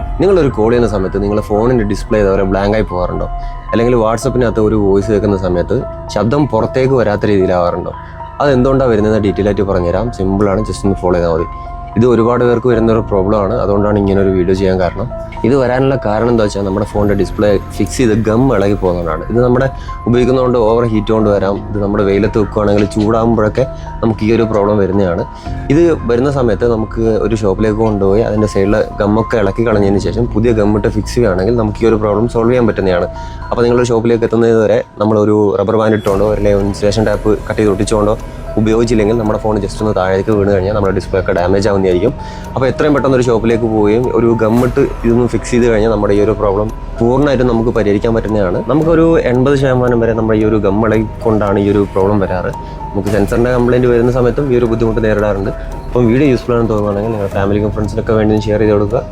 നിങ്ങളൊരു കോൾ ചെയ്യുന്ന സമയത്ത് നിങ്ങളുടെ ഫോണിന്റെ ഡിസ്പ്ലേ ഇതേപോലെ ബ്ലാങ്ക് ആയി പോകാറുണ്ടോ? അല്ലെങ്കിൽ വാട്സപ്പിനകത്ത് ഒരു വോയിസ് കേൾക്കുന്ന സമയത്ത് ശബ്ദം പുറത്തേക്ക് വരാത്ത രീതിയിലാവാറുണ്ടോ? അത് എന്തുകൊണ്ടാണ് വരുന്നത് ഡീറ്റെയിൽ ആയിട്ട് പറഞ്ഞുതരാം. സിമ്പിളാണ് ജസ്റ്റ് ഒന്ന് ഫോളോ ചെയ്താൽ മതി. ഇത് ഒരുപാട് പേർക്ക് വരുന്ന ഒരു പ്രോബ്ലം ആണ്. അതുകൊണ്ടാണ് ഇങ്ങനെ ഒരു വീഡിയോ ചെയ്യാൻ കാരണം. ഇത് വരാനുള്ള കാരണം എന്താ വെച്ചാൽ നമ്മുടെ ഫോണിന്റെ ഡിസ്പ്ലേ ഫിക്സ് ചെയ്ത് ഗം ഇളകി പോകുന്നതാണ്. ഇത് നമ്മുടെ ഉപയോഗിക്കുന്നതുകൊണ്ട് ഓവർ ഹീറ്റ് കൊണ്ട് വരാം. ഇത് നമ്മുടെ വെയിലത്ത് വെക്കുകയാണെങ്കിൽ ചൂടാകുമ്പോഴൊക്കെ നമുക്ക് ഈ ഒരു പ്രോബ്ലം വരുന്നതാണ്. ഇത് വരുന്ന സമയത്ത് നമുക്ക് ഒരു ഷോപ്പിലേക്ക് കൊണ്ടുപോയി അതിന്റെ സൈഡിൽ ഗമ്മൊക്കെ ഇളക്കി കളഞ്ഞതിന് ശേഷം പുതിയ ഗം ഗമ്മിട്ട് ഫിക്സ് ചെയ്യുകയാണെങ്കിൽ നമുക്ക് ഈ ഒരു പ്രോബ്ലം സോൾവ് ചെയ്യാൻ പറ്റുന്നതാണ്. അപ്പോൾ നിങ്ങളുടെ ഷോപ്പിലേക്ക് എത്തുന്നത് വരെ നമ്മളൊരു റബ്ബർ ബാൻഡ് ഇട്ടുകൊണ്ടോ അല്ലെങ്കിൽ ഇൻസുലേഷൻ ടാപ്പ് കട്ട് ചെയ്ത് ഒട്ടിച്ചുകൊണ്ടോ ഉപയോഗിച്ചില്ലെങ്കിൽ നമ്മുടെ ഫോൺ ജസ്റ്റ് ഒന്ന് താഴേക്ക് വീണ് കഴിഞ്ഞാൽ നമ്മുടെ ഡിസ്പ്ലേ ഒക്കെ ഡാമേജ് ആവുന്നതായിരിക്കും. അപ്പോൾ എത്രയും പെട്ടെന്ന് ഒരു ഷോപ്പിലേക്ക് പോവുകയും ഒരു ഗമ്മിട്ട് ഇതൊന്ന് ഫിക്സ് ചെയ്ത് കഴിഞ്ഞാൽ നമ്മുടെ ഈ ഒരു പ്രോബ്ലം പൂർണമായിട്ടും നമുക്ക് പരിഹരിക്കാൻ പറ്റുന്നതാണ്. നമുക്കൊരു എൺപത് ശതമാനം വരെ നമ്മുടെ ഈ ഒരു ഗമ്മളെ കൊണ്ടാണ് ഈ ഒരു പ്രോബ്ലം വരാറ്. നമുക്ക് സെൻസറിന്റെ കംപ്ലയിന്റ് വരുന്ന സമയത്തും ഈ ഒരു ബുദ്ധിമുട്ട് നേരിടാറുണ്ട്. അപ്പം വീഡിയോ യൂസ്ഫുൾ ആണെന്ന് തോന്നുകയാണെങ്കിൽ നിങ്ങളുടെ ഫാമിലിക്കും ഫ്രണ്ട്സിനൊക്കെ വേണ്ടി ഷെയർ ചെയ്ത് കൊടുക്കുക.